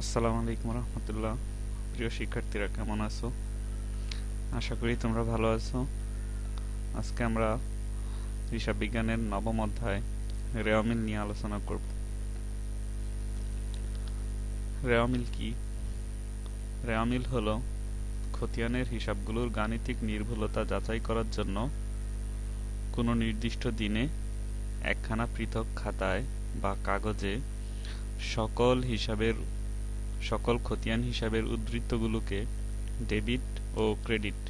আসসালামু আলাইকুম রহমতুল্লাহ। প্রিয় শিক্ষার্থীরা, কেমন আছো? আশা করি তোমরা ভালো আছো। আজকে আমরা হিসাব বিজ্ঞানের নবম অধ্যায়, রেওয়ামিল নিয়ে আলোচনা করব। রেওয়ামিল কি? রেওয়ামিল হলো খতিয়ানের হিসাবগুলোর গাণিতিক নির্ভুলতা যাচাই করার জন্য কোনো নির্দিষ্ট দিনে একখানা পৃথক খাতায় বা কাগজে সকল হিসাবের সকল খতিয়ান হিসাবের উদ্ধৃতগুলোকে ডেবিট ও ক্রেডিট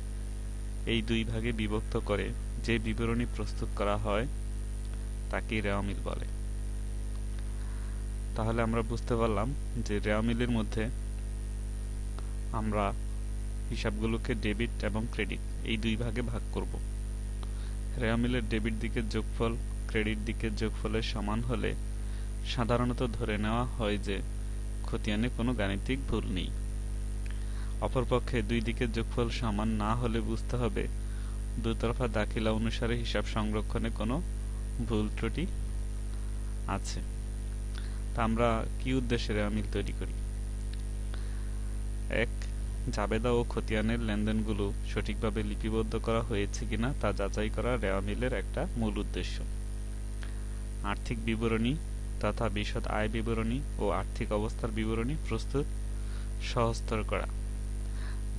এই দুই ভাগে বিভক্ত করে যে বিবরণী প্রস্তুত করা হয় তাকে রেওয়ামিল বলে। তাহলে আমরা বুঝতে পারলাম যে রেওয়ামিলের মধ্যে আমরা হিসাবগুলোকে ডেবিট এবং ক্রেডিট এই দুই ভাগে ভাগ করব। রেওয়ামিলের ডেবিট দিকের যোগফল, ক্রেডিট দিকের যোগফলের সমান হলে সাধারণত ধরে নেওয়া হয় যে খতিয়ানে কোনো গাণিতিক ভুল নেই। অপরপক্ষে দুই দিকের যোগফল সমান না হলে বুঝতে হবে, দুতরফা দাখিলা অনুসারে হিসাব সংরক্ষণে কোনো ভুল ত্রুটি আছে। তা আমরা কি উদ্দেশ্যে রেওয়ামিল তৈরি করি? এক, জাবেদা ও খতিয়ানের লেনদেনগুলো সঠিকভাবে লিপিবদ্ধ করা হয়েছে কিনা তা যাচাই করা রেওয়ামিলের একটা মূল উদ্দেশ্য। আর্থিক বিবরণী তথা বিশদ আয় বিবরণী ও আর্থিক অবস্থার বিবরণী প্রস্তুত সহস্তর করা।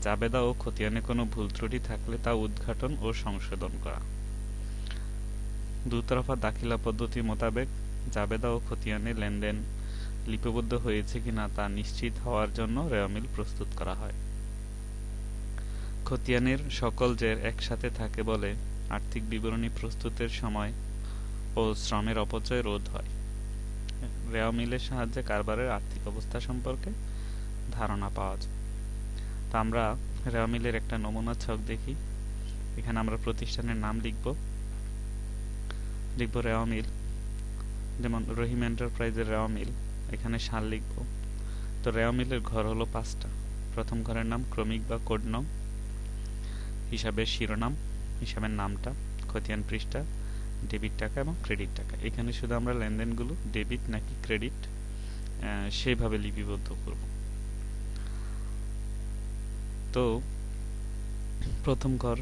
জাবেদা ও খতিয়ানে কোনো ভুল ত্রুটি থাকলে তা উদ্ঘাটন ও সংশোধন করা। দুতরফা দাখিলা পদ্ধতি মোতাবেক জাবেদা ও খতিয়ানে লেনদেন লিপিবদ্ধ হয়েছে কিনা তা নিশ্চিত হওয়ার জন্য রেওয়ামিল প্রস্তুত করা হয়। খতিয়ানের সকল জের একসাথে থাকে বলে আর্থিক বিবরণী প্রস্তুতের সময় ও শ্রমের অপচয় রোধ হয়। রেওয়া মিলের সাহায্যে কারবারের আর্থিক অবস্থা সম্পর্কে ধারণা পাওয়া যায়। তো আমরা রেওয়া মিলের একটা নমুনা ছক দেখি। এখানে আমরা প্রতিষ্ঠানের নাম লিখব। লিখব রেওয়া মিল। যেমন রহিম এন্টারপ্রাইজের রেওয়া মিল। এখানে সাল লিখব। তো রেওয়া মিলের ঘর হলো পাঁচটা। প্রথম ঘরের নাম ক্রমিক বা কোড নং। হিসাবের শিরোনাম। হিসাবের নামটা। খতিয়ান পৃষ্ঠা। ডেবিট টাকা এবং ক্রেডিট টাকা। এখানে শুধু আমরা লেনদেনগুলো ডেবিট নাকি ক্রেডিট সেইভাবে লিপিবদ্ধ করব। তো, প্রথম ঘর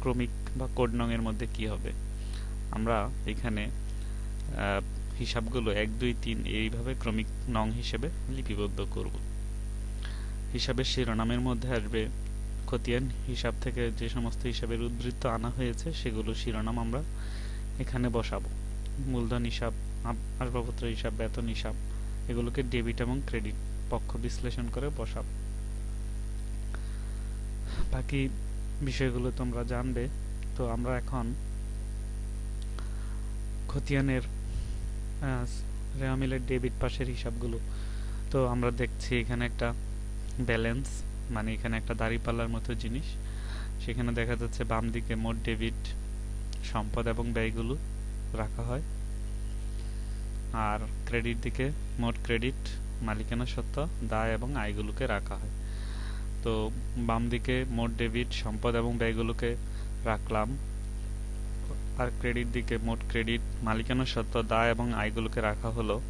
ক্রমিক বা কোড এর মধ্যে কি হবে? আমরা এখানে হিসাবগুলো এক, দুই, তিন এইভাবে ক্রমিক নং হিসেবে লিপিবদ্ধ করব। হিসাবের শিরোনামের মধ্যে আসবে খতিয়ান। হিসাব থেকে যে সমস্ত হিসাবের উদ্ধৃত আনা হয়েছে, সেগুলো শিরোনাম আমরা এখানে বসাবো। মূলধন হিসাব আসবাবপত্র হিসাব, বেতন হিসাব, এগুলোকে ডেবিট এবং ক্রেডিট পক্ষ বিশ্লেষণ করে বসাবো। বাকি বিষয়গুলো তোমরা জানবে। তো আমরা এখন খতিয়ানের রেওয়ামিলের ডেবিট পাশের হিসাবগুলো। তো আমরা দেখছি এখানে একটা ব্যালেন্স মানে এখানে একটা দাড়িপাল্লার মতো জিনিস। সেখানে দেখা যাচ্ছে বাম দিকে মোট ডেবিট সম্পদ এবং ব্যয়গুলো রাখা হয়। আর ক্রেডিট দিকে মোট ক্রেডিট মালিকানা সত্ত্ব, দায় এবং আয়গুলোকে রাখা হয়। তো বাম দিকে মোট ডেবিট সম্পদ এবং ব্যয়গুলোকে রাখলাম। আর ক্রেডিট দিকে মোট ক্রেডিট মালিকানা সত্ত্ব, দায় এবং আয়গুলোকে রাখা হলো।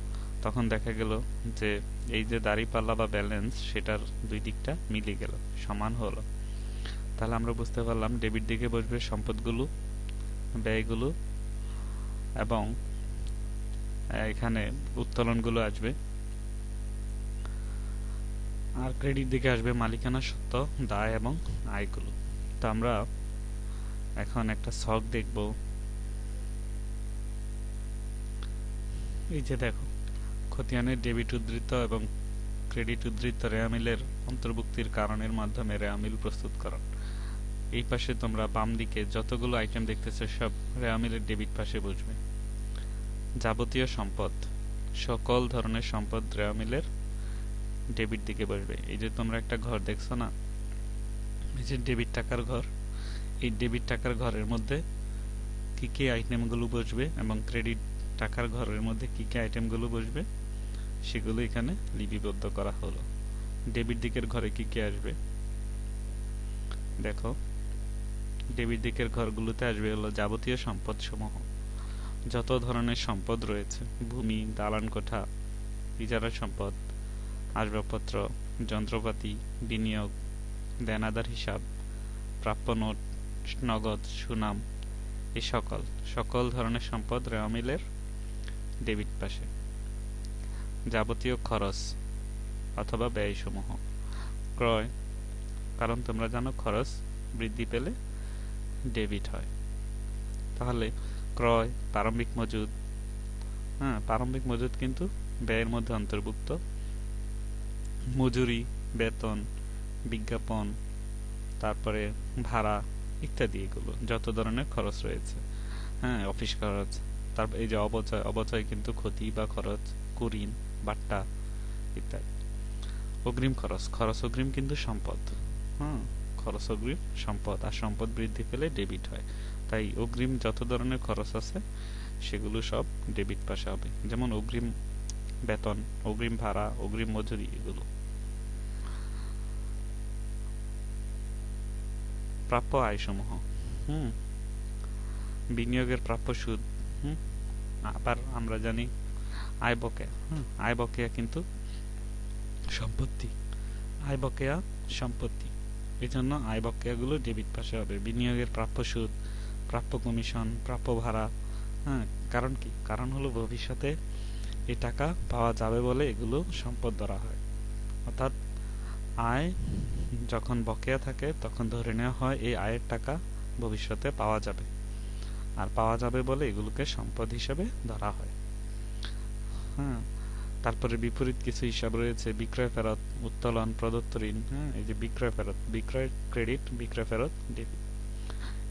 তখন দেখা গেল যে এই যে দাড়িপাল্লা বা ব্যালেন্স সেটার দুই দিকটা মিলে গেল, সমান হলো। তাহলে আমরা বুঝতে পারলাম ডেবিট দিকে বসবে সম্পদগুলো ব্যয়গুলো এবং এখানে উত্তোলনগুলো আসবে। আর ক্রেডিট দিকে আসবে মালিকানা সত্ত্ব দায় এবং আয়গুলো। তো আমরা এখন একটা শখ দেখব। এই যে দেখো খতিয়ানের ডেবিট উদ্ধৃত এবং ক্রেডিট উদ্ধৃত রেয়ামিলের অন্তর্ভুক্তির কারণের মাধ্যমে রেয়ামিল প্রস্তুতকরণ। এই পাশে তোমরা বাম দিকে যতগুলো আইটেম দেখতেছো, সব রেয়ামিলের ডেবিট পাশে বসবে। যাবতীয় সম্পদ, সকল ধরনের সম্পদ রেয়ামিলের ডেবিট দিকে বসবে। এই যে তোমরা একটা ঘর দেখছ না? এই যে ডেবিট টাকার ঘর, এই ডেবিট টাকার ঘরের মধ্যে কি কি আইটেমগুলো বসবে এবং ক্রেডিট টাকার ঘরের মধ্যে কি কি আইটেমগুলো বসবে, সেগুলো এখানে লিপিবদ্ধ করা হলো। ডেবিট দিকের ঘরে কী কী আসবে? দেখো। ডেবিট দিকের ঘরগুলোতে আসবে হলো যাবতীয় সম্পদ সমূহ যত ধরনের সম্পদ রয়েছে, ভূমি দালান কোঠা ইজারা সম্পদ, আসবাবপত্র, যন্ত্রপাতি, বিনিয়োগ, দেনাদার হিসাব, প্রাপ্য নোট, নগদ, সুনাম এই সকল সকল ধরনের সম্পদ রেওয়ামিলের ডেবিট পাশে। যাবতীয় খরচ অথবা ব্যয়সমূহ। ক্রয়, কারণ তোমরা জানো খরচ বৃদ্ধি পেলে ডেবিট হয়। তাহলে ক্রয়, প্রারম্ভিক মজুদ হ্যাঁ প্রারম্ভিক মজুদ কিন্তু ব্যয়ের মধ্যে অন্তর্ভুক্ত। মজুরি, বেতন, বিজ্ঞাপন, তারপরে ভাড়া ইত্যাদি এগুলো, যত ধরনের খরচ রয়েছে। হ্যাঁ অফিস খরচ তারপর এই যে অবচয় অবচয় কিন্তু ক্ষতি বা খরচ, কুরিন, বাট্টা ইত্যাদি। অগ্রিম খরচ খরচ অগ্রিম কিন্তু সম্পদ। হ্যাঁ খরচ অগ্রিম সম্পদ, আর সম্পদ বৃদ্ধি পেলে ডেবিট হয়। তাই অগ্রিম যত ধরনের খরচ আছে, সেগুলো সব ডেবিট পাশে হবে। যেমন অগ্রিম বেতন, অগ্রিম ভাড়া, অগ্রিম মজুরি, এগুলো। প্রাপ্য আয়সমূহ। হুম। বিনিয়োগের প্রাপ্য সুদ। হুম। আবার আমরা জানি আয় বকেয়া। হুম। আয় বকেয়া কিন্তু সম্পত্তি। আয় বকেয়া সম্পত্তি। এই জন্য আয় বকেয়াগুলো ডেবিট পাশে হবে। বিনিয়োগের প্রাপ্য সুদ, প্রাপ্য কমিশন, প্রাপ্য ভাড়া হ্যাঁ কারণ কি? কারণ হলো ভবিষ্যতে এই টাকা পাওয়া যাবে বলে এগুলো সম্পদ ধরা হয়। অর্থাৎ আয় যখন বকেয়া থাকে, তখন ধরে নেওয়া হয় এই আয়ের টাকা ভবিষ্যতে পাওয়া যাবে। আর পাওয়া যাবে বলে এগুলোকে সম্পদ হিসেবে ধরা হয়। হ্যাঁ তারপরে বিপরীত কিছু হিসাব রয়েছে বিক্রয় ফেরত উত্তোলন প্রদত্ত ঋণ। হ্যাঁ এই যে বিক্রয় ফেরত বিক্রয় ক্রেডিট বিক্রয় ফেরত ডেবিট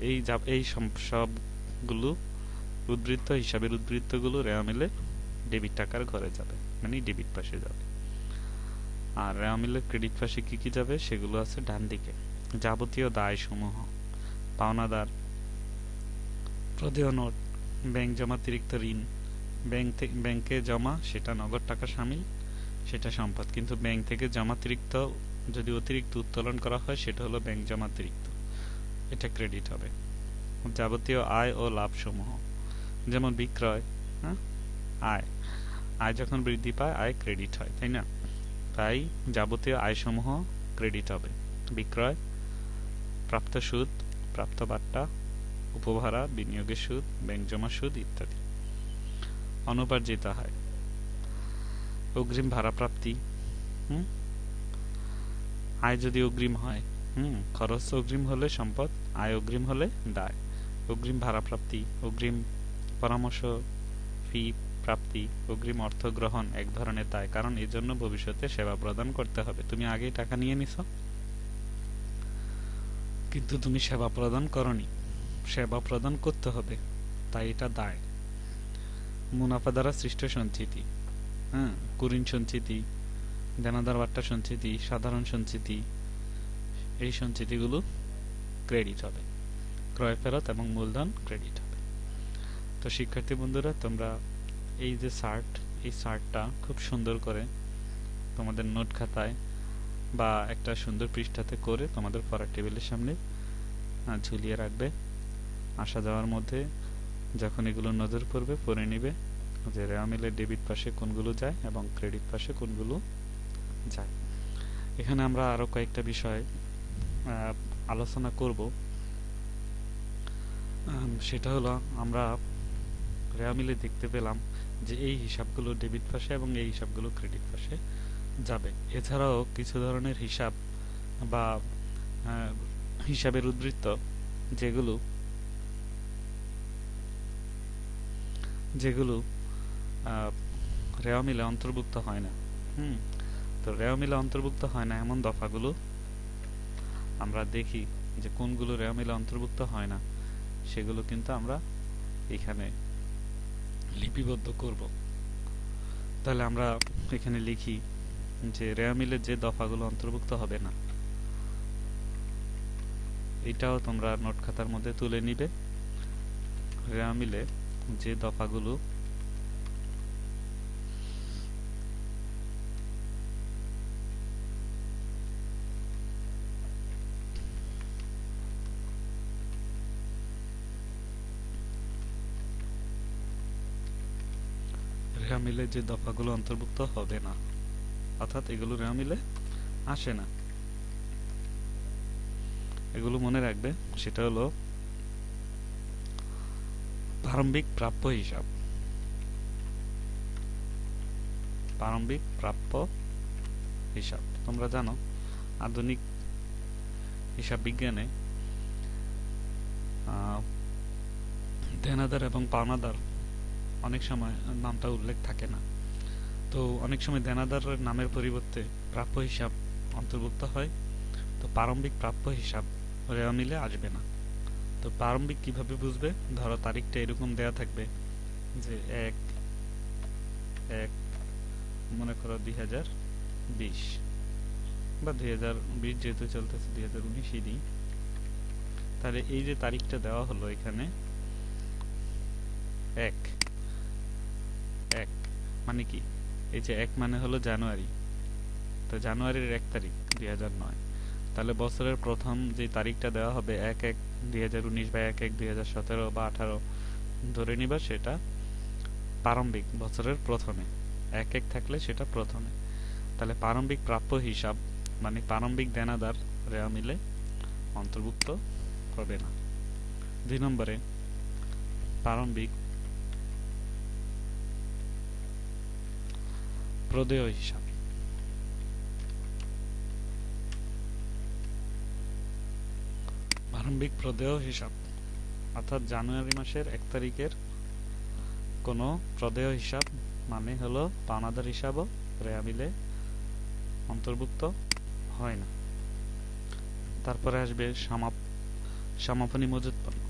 এই এই সবগুলো উদ্বৃত্ত হিসাবের উদ্বৃত্তগুলো রেওয়া মিলে ডেবিট টাকার ঘরে যাবে মানে ডেবিট পাশে যাবে। আর রেওয়া মিলে ক্রেডিট পাশে কি কি যাবে সেগুলো আছে ডান দিকে। যাবতীয় দায় সমূহ পাওনাদার প্রদেয় নোট ব্যাংক জমাতিরিক্ত ঋণ ব্যাংক থেকে ব্যাংকে জমা, সেটা নগদ টাকা সামিল, সেটা সম্পদ। কিন্তু ব্যাংক থেকে জমাতিরিক্ত, যদি অতিরিক্ত উত্তোলন করা হয়, সেটা হলো ব্যাংক জমাতিরিক্ত। এটা ক্রেডিট হবে। যাবতীয় আয় ও লাভ সমূহ যেমন বিক্রয় হ্যাঁ? আয়। আয় যখন বৃদ্ধি পায়, আয় ক্রেডিট হয়, তাই না? তাই যাবতীয় আয় সমূহ ক্রেডিট হবে। বিক্রয়, প্রাপ্ত সুদ, প্রাপ্ত বাট্টা উপভাড়া বিনিয়োগের সুদ, ব্যাংক জমা সুদ, ইত্যাদি। অনুপার্জিত হয়। অগ্রিম ভাড়া প্রাপ্তি হুম? আয় যদি অগ্রিম হয়, হুম? খরচ অগ্রিম হলে সম্পদ, আয় অগ্রিম হলে দায়। অগ্রিম ভাড়া প্রাপ্তি অগ্রিম পরামর্শ, ফি প্রাপ্তি, অগ্রিম অর্থ গ্রহণ এক ধরনের দায়, কারণ এর জন্য ভবিষ্যতে সেবা প্রদান করতে হবে। তুমি আগেই টাকা নিয়ে নিছ। কিন্তু তুমি সেবা প্রদান করনি। সেবা প্রদান করতে হবে, তাই এটা দায়। মুনাফা দ্বারা সৃষ্ট সঞ্চিতি। হ্যাঁ? কুরিন সঞ্চিতি, দেনাদার বাট্টা সঞ্চিতি, সাধারণ সঞ্চিতি, এই সঞ্চিতিগুলো ক্রেডিট হবে। ক্রয় ফেরত এবং মূলধন ক্রেডিট হবে। তো শিক্ষার্থী বন্ধুরা, তোমরা এই যে শার্ট এই শার্টটা খুব সুন্দর করে তোমাদের নোট খাতায় বা একটা সুন্দর পৃষ্ঠাতে করে তোমাদের পড়ার টেবিলের সামনে ঝুলিয়ে রাখবে। আসা যাওয়ার মধ্যে যখন এগুলো নজর পড়বে, পড়ে নিবে যে রেওয়ামিলের ডেবিট পাশে কোনগুলো যায় এবং ক্রেডিট পাশে কোনগুলো যায়। এখানে আমরা আরও কয়েকটা বিষয় আলোচনা করব। সেটা হলো আমরা রেওয়ামিলে দেখতে পেলাম যে এই হিসাবগুলো ডেবিট পাশে এবং এই হিসাবগুলো ক্রেডিট পাশে যাবে। এছাড়াও কিছু ধরনের হিসাব বা হিসাবের উদ্বৃত্ত যেগুলো যেগুলো রেওয়া মিলে অন্তর্ভুক্ত হয় না। হুম? তো রেওয়া মিলে অন্তর্ভুক্ত হয় না এমন দফাগুলো আমরা দেখি যে কোনগুলো রেওয়া মিলে অন্তর্ভুক্ত হয় না, সেগুলো কিন্তু আমরা এখানে লিপিবদ্ধ করব। তাহলে আমরা এখানে লিখি যে রেওয়া মিলে যে দফাগুলো অন্তর্ভুক্ত হবে না, এটাও তোমরা নোট খাতার মধ্যে তুলে নিবে। রেওয়া মিলে যে দফাগুলো। রেহা মিলে যে দফাগুলো অন্তর্ভুক্ত হবে না, অর্থাৎ এগুলো রেওয়া মিলে আসে না। এগুলো মনে রাখবে, সেটা হলো প্রারম্ভিক প্রাপ্য হিসাব। প্রারম্ভিক প্রাপ্য হিসাব। তোমরা জানো, আধুনিক হিসাব বিজ্ঞানে দেনাদার এবং পাওনাদার অনেক সময় নামটা উল্লেখ থাকে না। তো অনেক সময় দেনাদারের নামের পরিবর্তে প্রাপ্য হিসাব অন্তর্ভুক্ত হয়। তো প্রারম্ভিক প্রাপ্য হিসাব রেওয়া মিলে আসবে না। তো প্রারম্ভিক কীভাবে বুঝবে? ধরো তারিখটা এরকম দেয়া থাকবে যে এক এক, মনে করো দুই হাজার বিশ বা দুই হাজার বিশ যেহেতু চলতেছে, দুই হাজার উনিশই দিই। তাহলে এই যে তারিখটা দেওয়া হলো এখানে, এক এক মানে কি? এই যে এক মানে হলো জানুয়ারি। তো জানুয়ারির এক তারিখ, দুই হাজার নয়। তাহলে বছরের প্রথম যে তারিখটা দেওয়া হবে এক এক দুই হাজার উনিশ বা এক এক দুই হাজার সতেরো বা আঠারো ধরে নিবা সেটা প্রারম্ভিক বছরের প্রথমে। এক এক থাকলে সেটা প্রথমে। তাহলে প্রারম্ভিক প্রাপ্য হিসাব মানে প্রারম্ভিক দেনাদার রেওয়া মিলে অন্তর্ভুক্ত হবে না। দুই নম্বরে, প্রারম্ভিক প্রদেয় হিসাব। প্রারম্ভিক প্রদেয় হিসাব, অর্থাৎ জানুয়ারি মাসের এক তারিখের কোনো প্রদেয় হিসাব মানে হলো পাওনাদার হিসাবও রেয়া মিলে অন্তর্ভুক্ত হয় না। তারপরে আসবে সমাপ, সমাপনী মজুত পণ্য।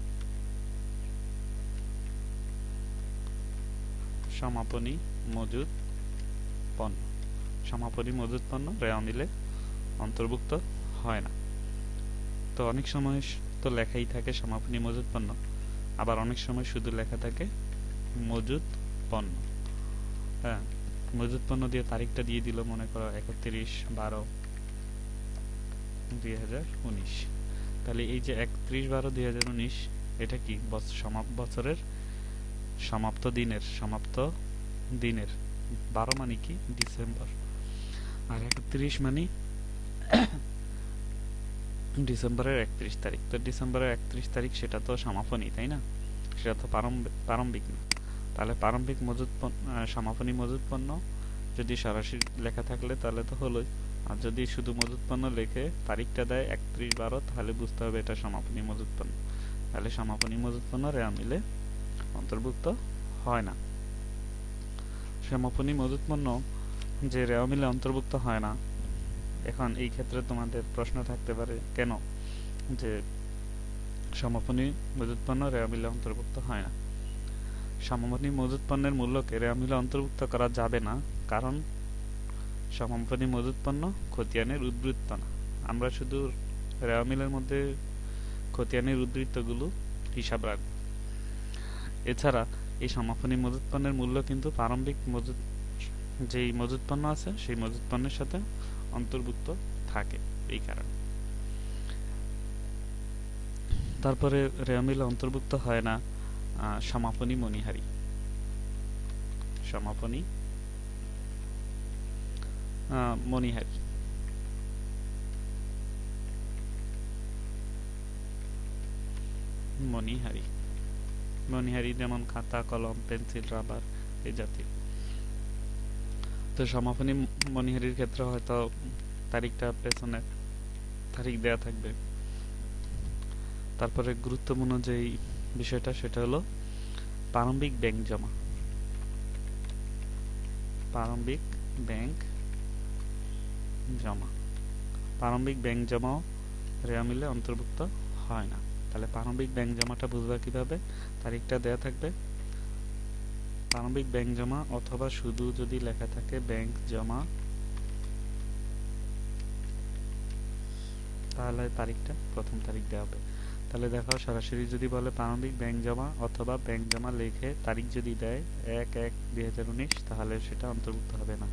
সমাপনী মজুদ পণ্য। সমাপনী মজুদ পণ্য রেওয়া মিলে অন্তর্ভুক্ত হয় না। তো অনেক সময় তো লেখাই থাকে সমাপনী মজুদ পণ্য। আবার অনেক সময় শুধু লেখা থাকে মজুদ পণ্য। হ্যাঁ মজুদ পণ্য দিয়ে তারিখটা দিয়ে দিল, মনে করো একত্রিশ বারো দুই তাহলে এই যে একত্রিশ বারো দুই এটা কি বছরের সমাপ্ত দিনের সমাপ্ত দিনের, বারো মানে কি? ডিসেম্বর। আর একত্রিশ মানে ডিসেম্বরের একত্রিশ তারিখ। তো ডিসেম্বরের একত্রিশ তারিখ সেটা তো সমাপনী, তাই না? সেটা তো প্রারম্ভিক না। তাহলে প্রারম্ভিক মজুদ সমাপনী মজুদ পণ্য যদি সরাসরি লেখা থাকলে তাহলে তো হলোই। আর যদি শুধু মজুদ পণ্য লেখে, তারিখটা দেয় একত্রিশ বারো, তাহলে বুঝতে হবে এটা সমাপনী মজুদ পণ্য। তাহলে সমাপনী মজুদ পণ্য রেয়া মিলে অন্তর্ভুক্ত হয় না। সমাপনী মজুদ পণ্য যে রেওয়া মিলে অন্তর্ভুক্ত হয় না এখন এই ক্ষেত্রে তোমাদের প্রশ্ন থাকতে পারে, কেন? যে সমাপনী মজুদ পণ্য রেওয়া মিলে অন্তর্ভুক্ত হয় না। সমাপনী মজুদ পণ্যের মূল্যকে রেওয়া মিলে অন্তর্ভুক্ত করা যাবে না, কারণ সমাপনী মজুদ পণ্য খতিয়ানের উদ্বৃত্ত না। আমরা শুধু রেওয়া মিলের মধ্যে খতিয়ানের উদ্বৃত্তগুলো হিসাব রাখব। এছাড়া এই সমাপনী মজুদ পণ্যের মূল্য কিন্তু প্রারম্ভিক মজুদ যেই মজুদ পণ্য আছে, সেই মজুদ পণ্যের সাথে অন্তর্ভুক্ত থাকে এই কারণে। তারপরে রেয়ামিল অন্তর্ভুক্ত হয় না সমাপনী মণিহারি। সমাপনী মণিহারি। মণিহারি। মণিহারি যেমন খাতা, কলম, পেন্সিল, রাবার, এই জাতীয়। তো সমাপনী মণিহারির ক্ষেত্রে হয়তো তারিখটা পেছনে তারিখ দেয়া থাকবে। তারপরে গুরুত্বপূর্ণ যেই বিষয়টা সেটা হলো প্রারম্ভিক ব্যাংক জমা। প্রারম্ভিক ব্যাংক জমা। প্রারম্ভিক ব্যাংক জমাও রেয়া মিলে অন্তর্ভুক্ত হয় না। তাহলে প্রারম্ভিক ব্যাংক জমাটা বুঝবা কীভাবে? তারিখটা দেয়া থাকবে প্রারম্ভিক ব্যাংক জমা অথবা শুধু যদি লেখা থাকে ব্যাংক জমা, তাহলে তারিখটা প্রথম তারিখ দেওয়া হবে। তাহলে দেখো সরাসরি যদি বলে প্রারম্ভিক ব্যাংক জমা অথবা ব্যাংক জমা লিখে তারিখ যদি দেয় এক এক দুই হাজার উনিশ, তাহলে সেটা অন্তর্ভুক্ত হবে না।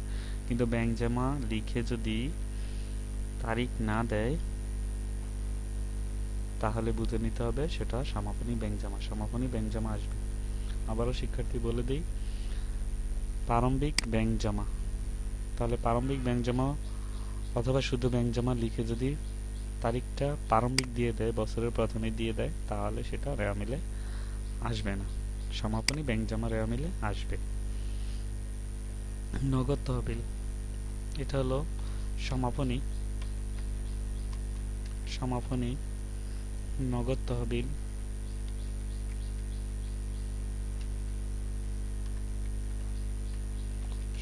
কিন্তু ব্যাংক জমা লিখে যদি তারিখ না দেয়, তাহলে বুঝে নিতে হবে সেটা সমাপনী ব্যাংক জমা। সমাপনী ব্যাংক জমা আসবে। আবারও শিক্ষার্থী বলে দিই, প্রারম্ভিক ব্যাংক জমা। তাহলে প্রারম্ভিক ব্যাংক জমা অথবা শুধু ব্যাংক জমা লিখে যদি তারিখটা প্রারম্ভিক দিয়ে দেয়, বছরের প্রথমে দিয়ে দেয়, তাহলে সেটা রেয়া মিলে আসবে না। সমাপনী ব্যাংক জমা রেওয়া মিলে আসবে। নগদ তহবিল, এটা হলো সমাপনী। সমাপনী, নগদ তহবিল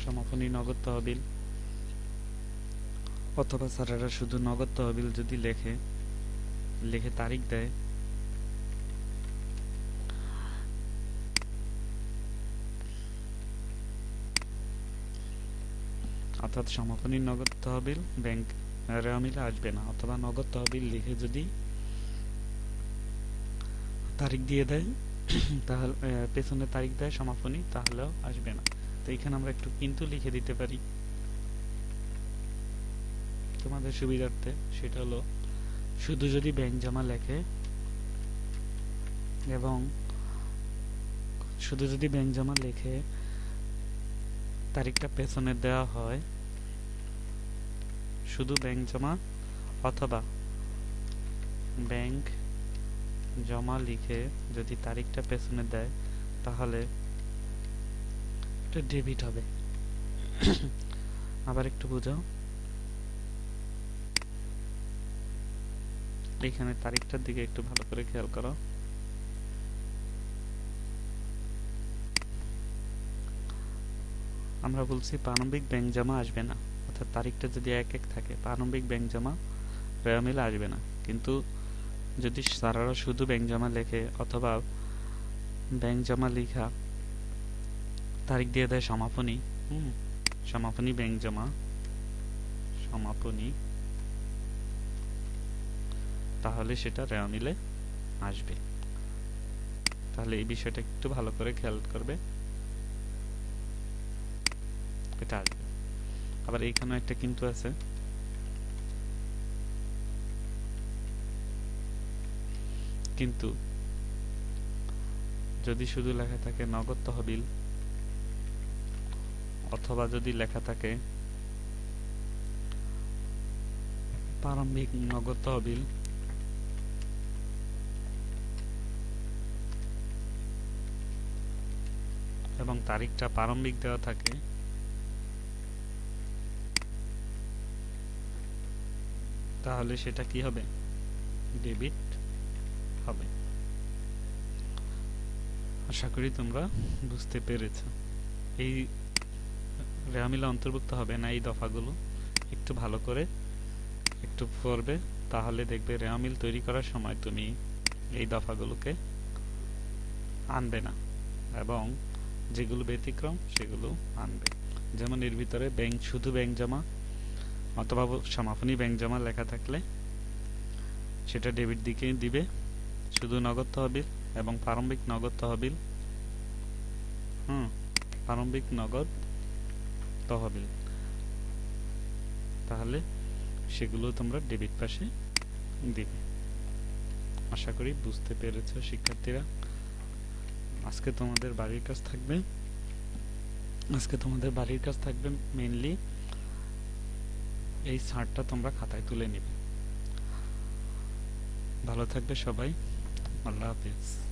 সমাপনী নগদ তহবিল। অথবা স্যারেরা শুধু নগদ তহবিল যদি লেখে, লিখে তারিখ দেয়। অর্থাৎ সমাপনী নগদ তহবিল ব্যাংক রেওয়া মিলে আসবে না, অথবা নগদ তহবিল লিখে যদি তারিখ দিয়ে দেয়, তাহলে পেছনে তারিখ দেয় সমাপনী তাহলেও আসবে না। তো এখানে আমরা একটু কিন্তু লিখে দিতে পারি। তোমাদের সুবিধার্থে সেটা হলো, শুধু যদি ব্যাংক জমা লেখে এবং শুধু যদি ব্যাংক জমা লেখে, তারিখটা পেছনে দেওয়া হয়, শুধু ব্যাংক জমা অথবা ব্যাংক জমা লিখে যদি তারিখটা পেছনে দেয়, তাহলে এটা ডেবিট হবে। আবার একটু বুঝাও। এখানে তারিখটার দিকে একটু ভালো করে খেয়াল করো। আমরা বলছি প্রারম্ভিক ব্যাংক জমা আসবে না। অর্থাৎ তারিখটা যদি এক এক থাকে, প্রারম্ভিক ব্যাংক জমা রেওয়া মিলে আসবে না। কিন্তু যদি সারারা শুধু ব্যাংক জমা লেখে অথবা ব্যাংক জমা লেখা তারিখ দিয়ে দেয় সমাপনী। হুম। সমাপনী ব্যাংক জমা। সমাপনী। তাহলে সেটা রেওয়া মিলে আসবে। তাহলে এই বিষয়টা একটু ভালো করে খেয়াল করবে। এটা আসবে। আবার এইখানেও একটা কিন্তু আছে। কিন্তু যদি শুধু লেখা থাকে নগদ তহবিল অথবা যদি লেখা থাকে, প্রারম্ভিক নগদ তহবিল। এবং তারিখটা প্রারম্ভিক দেওয়া থাকে। তাহলে সেটা কি হবে? ডেবিট হবে। আশা করি তোমরা বুঝতে পেরেছ। এই রেহামিলা অন্তর্ভুক্ত হবে না এই দফাগুলো। একটু ভালো করে একটু পড়বে, তাহলে দেখবে রেহামিল তৈরি করার সময় তুমি এই দফাগুলোকে আনবে না এবং যেগুলো ব্যতিক্রম সেগুলো আনবে। যেমন এর ভিতরে ব্যাংক, শুধু ব্যাংক জমা অথবা সমাপনী ব্যাংক জমা লেখা থাকলে সেটা ডেবিট দিকে দিবে। শুধু নগদ তহবিল এবং প্রারম্ভিক নগদ তহবিল। হুম, প্রারম্ভিক নগদ তহবিল তাহলে সেগুলো তোমরা ডেবিট পাশে দিবে। আশা করি বুঝতে পেরেছ শিক্ষার্থীরা। আজকে তোমাদের বাড়ির কাজ থাকবে। আজকে তোমাদের বাড়ির কাজ থাকবে মেনলি এই ছাড়টা তোমরা খাতায় তুলে নিবে। ভালো থাকবে সবাই। আল্লাহ হাফিজ।